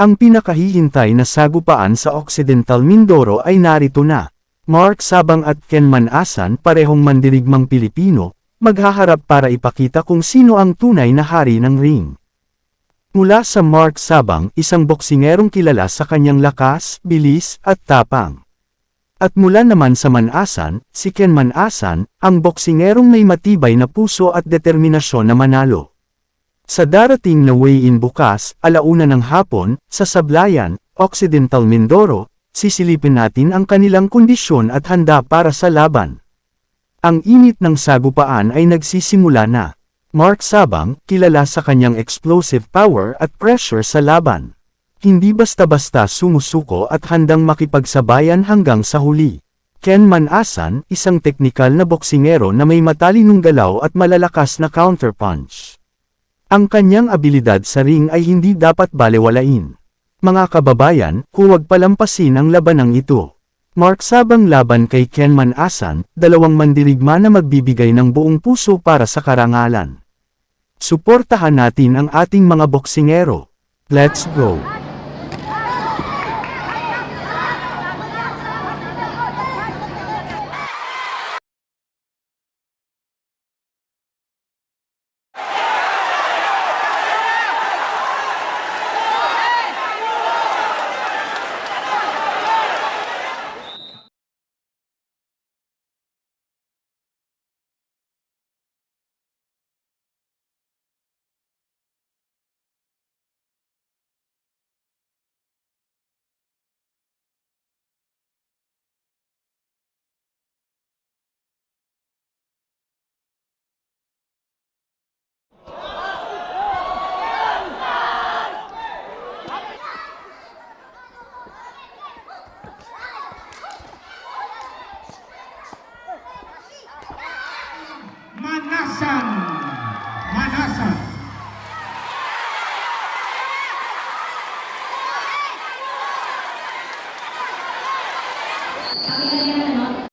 Ang pinakahihintay na sagupaan sa Occidental Mindoro ay narito na. Mark Sabang at Ken Manasan parehong mandirigmang Pilipino, maghaharap para ipakita kung sino ang tunay na hari ng ring. Mula sa Mark Sabang, isang boksingerong kilala sa kanyang lakas, bilis, at tapang. At mula naman sa Manasan, si Ken Manasan, ang boksingerong may matibay na puso at determinasyon na manalo. Sa darating na weigh-in bukas, alauna ng hapon, sa Sablayan, Occidental Mindoro, sisilipin natin ang kanilang kondisyon at handa para sa laban. Ang init ng sagupaan ay nagsisimula na. Mark Sabang, kilala sa kanyang explosive power at pressure sa laban. Hindi basta-basta sumusuko at handang makipagsabayan hanggang sa huli. Ken Manasan, isang teknikal na boksingero na may matalinong galaw at malalakas na counterpunch. Ang kanyang abilidad sa ring ay hindi dapat balewalain. Mga kababayan, huwag palampasin ang labanang ito. Mark Sabang laban kay Ken Manasan, dalawang mandirigma na magbibigay ng buong puso para sa karangalan. Suportahan natin ang ating mga boksingero. Let's go! Hasan Manasa.